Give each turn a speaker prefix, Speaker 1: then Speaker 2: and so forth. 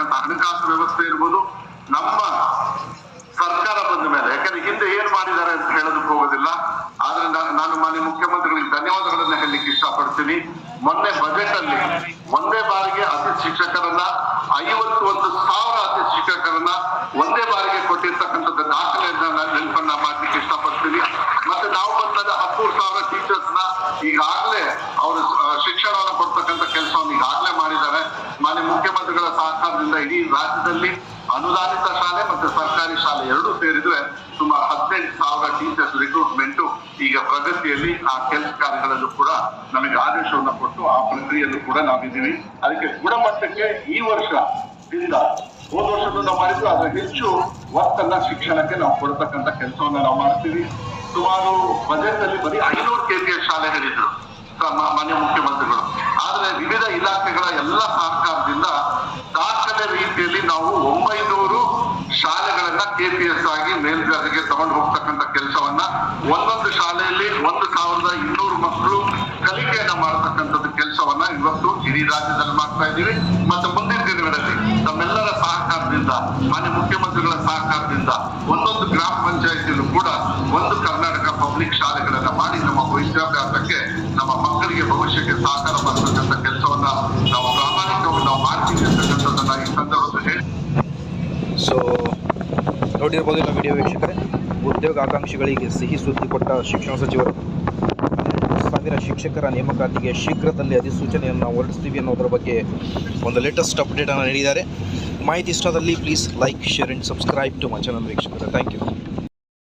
Speaker 1: ಸಂಪೂರ್ಣವಾಗಿರ್ತಕ್ಕಂಥ ಹಣಕಾಸು ವ್ಯವಸ್ಥೆ ಇರ್ಬೋದು, ನಮ್ಮ ಸರ್ಕಾರ ಬಂದ ಮೇಲೆ, ಯಾಕಂದ್ರೆ ಹಿಂದೆ ಏನ್ ಮಾಡಿದ್ದಾರೆ ಅಂತ ಹೇಳೋದಕ್ಕೆ ಹೋಗೋದಿಲ್ಲ. ಆದ್ರೆ ನಾನು ಮಾನ್ಯ ಮುಖ್ಯಮಂತ್ರಿಗಳಿಗೆ ಧನ್ಯವಾದಗಳನ್ನ ಹೇಳಲಿಕ್ಕೆ ಇಷ್ಟಪಡ್ತೀನಿ. ಮೊನ್ನೆ ಬಜೆಟ್ ಅಲ್ಲಿ ಒಂದೇ ಬಾರಿಗೆ ಅತಿ ಶಿಕ್ಷಕರನ್ನ, ಐವತ್ತು ಒಂದು ಸಾವಿರ ಅತಿ ಶಿಕ್ಷಕರನ್ನ ಒಂದೇ ಬಾರಿಗೆ ಕೊಟ್ಟಿರ್ತಕ್ಕಂಥದ್ದು ದಾಖಲೆಯನ್ನ ನಾನು ನೆನಪನ್ನ ಮಾಡ್ಲಿಕ್ಕೆ ಇಷ್ಟಪಡ್ತೀನಿ. ಮತ್ತೆ ನಾವು ಬಂದಾಗ ಹದಿಮೂರು ಸಾವಿರ ಟೀಚರ್ಸ್ನ ಈಗಾಗಲೇ ಅವರು ಕೊಡ್ತಕ್ಕಂಥ ಕೆಲಸವನ್ನು ಈಗಾಗಲೇ ಮಾಡಿದ್ದಾರೆ. ಮಾನ್ಯ ಮುಖ್ಯಮಂತ್ರಿಗಳ ಸಹಕಾರದಿಂದ ಇಡೀ ರಾಜ್ಯದಲ್ಲಿ ಅನುದಾನಿತ ಶಾಲೆ ಮತ್ತು ಸರ್ಕಾರಿ ಶಾಲೆ ಎರಡೂ ಸೇರಿದ್ರೆ ಸುಮಾರು ಹದಿನೆಂಟು ಸಾವಿರ ಟೀಚರ್ಸ್ ರಿಕ್ರೂಟ್ಮೆಂಟ್ ಈಗ ಪ್ರಗತಿಯಲ್ಲಿ ಆ ಕೆಲಸ ಕಾರ್ಯಗಳಲ್ಲೂ ಕೂಡ ನಮಗೆ ಆದೇಶವನ್ನು ಕೊಟ್ಟು ಆ ಪ್ರಕ್ರಿಯೆಯಲ್ಲೂ ಕೂಡ ನಾವಿದ್ದೀವಿ. ಅದಕ್ಕೆ ಗುಣಮಟ್ಟಕ್ಕೆ ಈ ವರ್ಷದಿಂದ ಹೋದ ವರ್ಷದಿಂದ ಮಾಡಿದ್ರು ಅದರ ಹೆಚ್ಚು ಒತ್ತನ್ನ ಶಿಕ್ಷಣಕ್ಕೆ ನಾವು ಕೊಡತಕ್ಕಂಥ ಕೆಲಸವನ್ನು ನಾವು ಮಾಡ್ತೀವಿ. ಸುಮಾರು ಬಜೆಟ್ ಅಲ್ಲಿ ಬರೀ ಐನೂರು ಕೆಪಿಎಸ್ ಶಾಲೆಗಳಿದ್ರು. ಮಾನ್ಯ ಮುಖ್ಯಮಂತ್ರಿಗಳು. ವಿವಿಧ ಇಲಾಖೆಗಳ ಎಲ್ಲ ಸಹಕಾರದಿಂದ ದಾಖಲೆ ರೀತಿಯಲ್ಲಿ ನಾವು ಒಂಬೈನೂರು ಶಾಲೆಗಳನ್ನ ಕೆಪಿಎಸ್ ಆಗಿ ಮೇಲ್ದರ್ಜೆಗೆ ತಗೊಂಡು ಹೋಗ್ತಕ್ಕಂಥ ಕೆಲಸವನ್ನ ಒಂದೊಂದು ಶಾಲೆಯಲ್ಲಿ ಒಂದು ಸಾವಿರದ ಇನ್ನೂರು ಮಕ್ಕಳು ಕಲಿಕೆಯನ್ನ ಮಾಡತಕ್ಕಂಥದ್ದು ಕೆಲಸವನ್ನ ಇವತ್ತು ಇಡೀ ರಾಜ್ಯದಲ್ಲಿ ಮಾಡ್ತಾ ಇದ್ದೀವಿ. ಮತ್ತೆ ಮುಂದಿನ ದಿನಗಳಲ್ಲಿ ತಮ್ಮೆಲ್ಲರ ಸಹಕಾರದಿಂದ, ಮಾನ್ಯ ಮುಖ್ಯಮಂತ್ರಿಗಳ ಸಹಕಾರದಿಂದ ಒಂದೊಂದು ಗ್ರಾಮ ಪಂಚಾಯತಿಯಲ್ಲೂ ಕೂಡ ಒಂದು ಕರ್ನಾಟಕ ಪಬ್ಲಿಕ್ ಶಾಲೆಗಳನ್ನ ಮಾಡಿ ನಮ್ಮ ವಿದ್ಯಾಭ್ಯಾಸಕ್ಕೆ ಕೆಲಸವನ್ನ ನಾವು ಮಾಡ್ತೀವಿ
Speaker 2: ಸೊ ನೋಡಿರ್ಬೋದಿಲ್ಲ ವಿಡಿಯೋ ವೀಕ್ಷಕರೇ, ಉದ್ಯೋಗ ಆಕಾಂಕ್ಷಿಗಳಿಗೆ ಸಿಹಿ ಸುದ್ದಿ ಕೊಟ್ಟ ಶಿಕ್ಷಣ ಸಚಿವರು ಸಾವಿರ ಶಿಕ್ಷಕರ ನೇಮಕಾತಿಗೆ ಶೀಘ್ರದಲ್ಲಿ ಅಧಿಸೂಚನೆಯನ್ನು ಹೊರಡಿಸ್ತೀವಿ ಅನ್ನೋದರ ಬಗ್ಗೆ ಒಂದು ಲೇಟೆಸ್ಟ್ ಅಪ್ಡೇಟನ್ನು ನೀಡಿದ್ದಾರೆ. ಮಾಹಿತಿ ಇಷ್ಟದಲ್ಲಿ please like share and subscribe to my channel ವೀಕ್ಷಕರೇ. Thank you